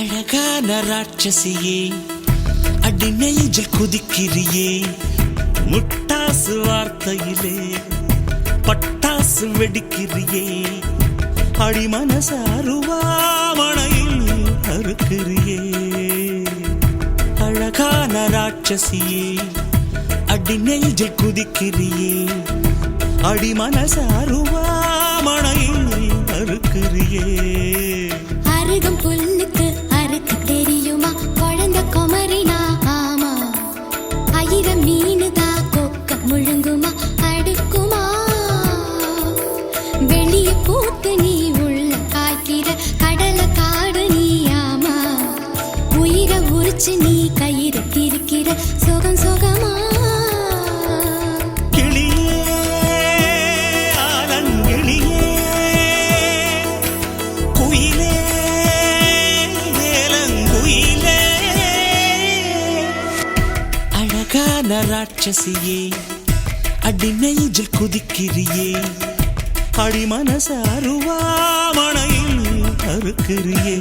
அழகான ராட்சசியே அடி நெஞ்சில் குதிக்கிறியே முட்டாசு வார்த்தையிலே பட்டாசு வெடிக்கிறியே அடி மனச அருவாமணையில் அறுக்கிறியே. அழகான ராட்சசியே அடி நெஞ்சில் குதிக்கிறியே அடி மனச அருவாமணையில் அறுக்கிறியே. அழகான ராட்சசியே? அடி நெஞ்சில் குதிக்கிறியே? அடி மனச அருவாமணையில் அறுக்கிறியே?